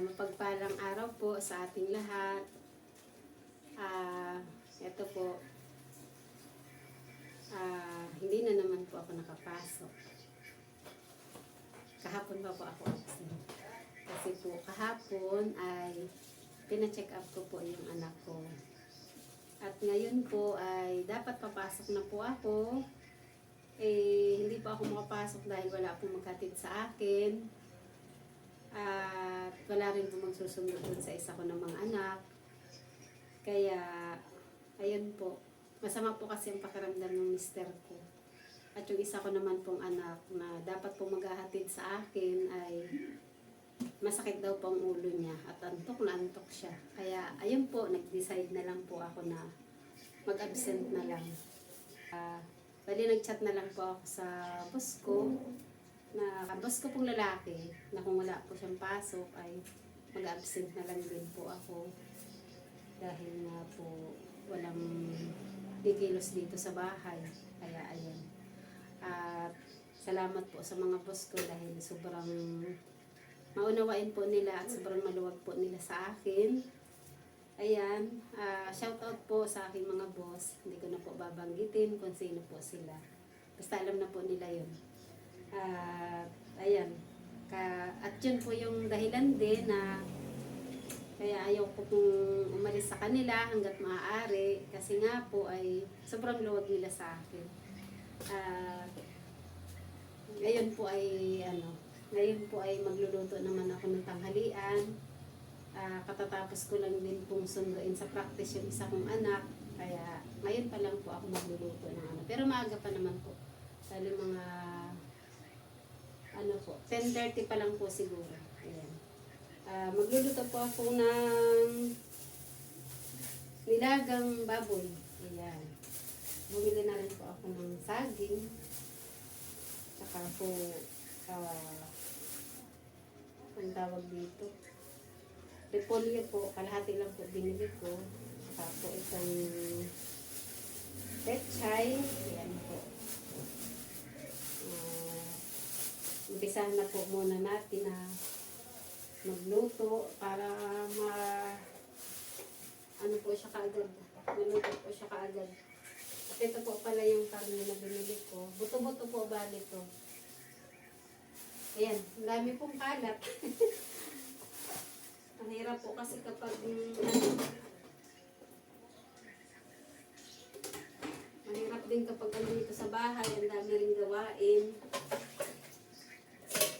mapagpalang araw po sa ating lahat. Ah, ito po. Ah, hindi na naman po ako nakapasok. Kahapon pa po ako absent. Kasi po kahapon ay pina-check up ko po yung anak ko. At ngayon po ay dapat papasok na po ako. Eh, hindi pa ako makapasok dahil wala pong magkatid sa akin. At wala rin po magsusunod sa isa ko ng mga anak. Kaya, ayun po. Masama po kasi ang pakiramdam ng mister ko. At yung isa ko naman pong anak na dapat po maghahatid sa akin ay masakit daw po ang ulo niya at antok na antok siya. Kaya ayun po, nag-decide na lang po ako na mag-absent na lang. Ah, bali nag-chat na lang po ako sa boss ko na boss ko pong lalaki na kung wala po siyang pasok ay mag-absent na lang din po ako dahil nga po walang kikilos dito sa bahay. Kaya ayun. At salamat po sa mga boss ko dahil sobrang maunawain po nila at sobrang maluwag po nila sa akin. Ayan, ah shout out po sa aking mga boss. Hindi ko na po babanggitin kung sino po sila. Basta alam na po nila yun. At ayan, ka, at yun po yung dahilan din na kaya ayaw ko pong umalis sa kanila hanggat maaari kasi nga po ay sobrang luwag nila sa akin. At ngayon po ay ano, ngayon po ay magluluto naman ako ng tanghalian. Ah, katatapos ko lang din pong sunduin sa practice yung isa kong anak. Kaya ngayon pa lang po ako magluluto ng ano. Pero maaga pa naman po. Lalo mga ano po, 10.30 pa lang po siguro. Ayan. Ah, magluluto po ako ng nilagang baboy. Ayan. Bumili na rin po ako ng saging. Tsaka po, ah, ang tawag dito. Repolyo po, kalahati lang po binili ko. Tsaka po itong petchay. Ayan po. Umpisahan na po muna natin na magluto para ma ano po siya kaagad. Maluto po siya kaagad. At ito po pala yung karne na binili ko. Buto-buto po bali to. Ayan, dami pong kalat. ang hirap po kasi kapag ano, mahirap din kapag ano dito sa bahay, ang dami rin gawain.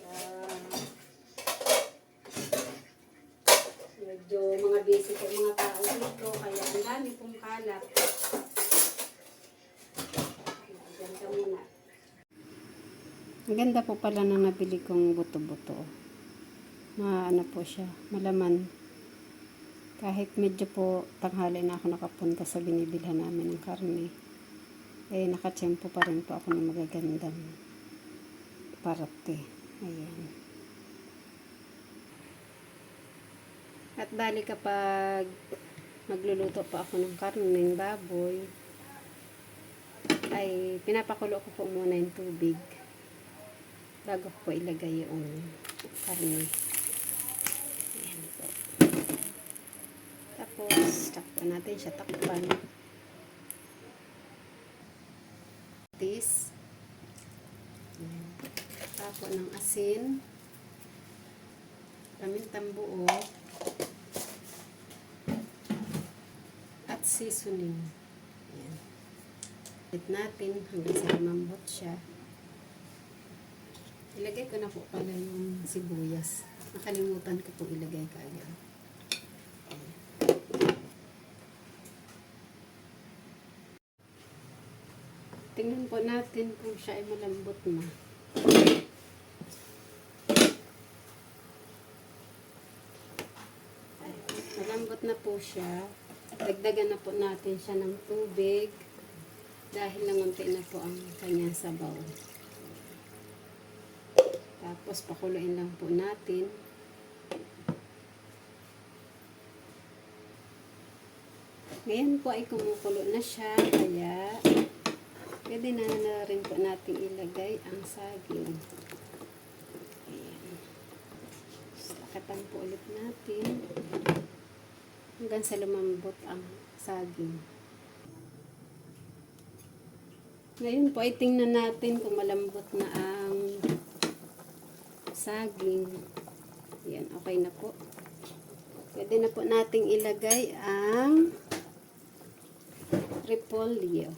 Ah, medyo mga busy po mga tao dito, kaya ang dami pong kalat. Diyan ka muna. Ang ganda po pala na nabili kong buto-buto. Maano po siya, malaman. Kahit medyo po tanghali na ako nakapunta sa binibilhan namin ng karne, eh nakatsempo pa rin po ako ng magagandang parate. Ayan. At bali kapag magluluto po ako ng karne ng baboy, ay pinapakulo ko po muna yung tubig bago ko ilagay yung karne. Ayan po. Tapos, takpan natin siya takpan. Tis. Ayan. Tapon ng asin. Pamintang buo. At seasoning. Ayan. Hit natin hanggang sa lumambot siya. Ilagay ko na po pala yung sibuyas. Nakalimutan ko po ilagay kaagad. Tingnan po natin kung siya ay malambot na. Malambot na po siya. Dagdagan na po natin siya ng tubig dahil nangunti na po ang kanyang sabaw. Tapos pakuluin lang po natin. Ngayon po ay kumukulo na siya, kaya pwede na na rin po natin ilagay ang saging. Ayan. Takip Pakitan po ulit natin. Hanggang sa lumambot ang saging. Ngayon po ay tingnan natin kung malambot na ang saging. Yan, okay na po. Pwede na po nating ilagay ang repolyo.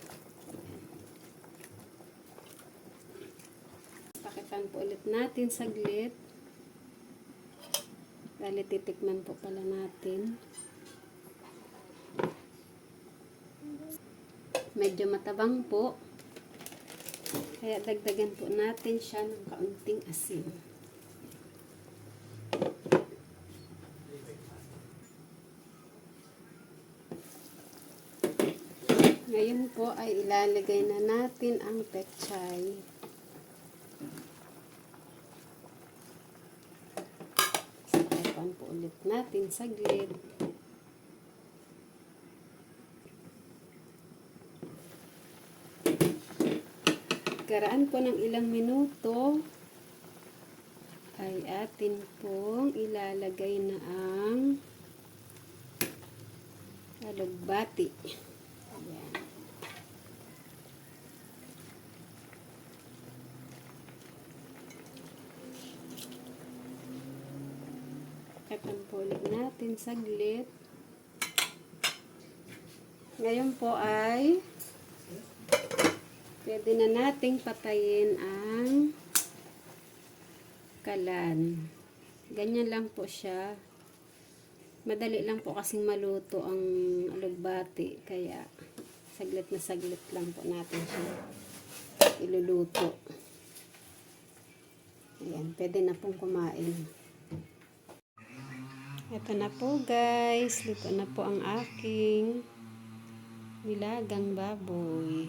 Pakitan po ulit natin saglit. Dali titikman po pala natin. Medyo matabang po. Kaya dagdagan po natin siya ng kaunting asin. Ngayon po ay ilalagay na natin ang pechay. Sakaipan po ulit natin saglit. Karaan po ng ilang minuto ay atin pong ilalagay na ang alugbati. Ayan. Katan po natin saglit. Ngayon po ay pwede na nating patayin ang kalan. Ganyan lang po siya. Madali lang po kasing maluto ang alugbati. Kaya saglit na saglit lang po natin siya iluluto. Ayan, pwede na pong kumain. Ito na po guys. Luto na po ang aking nilagang baboy.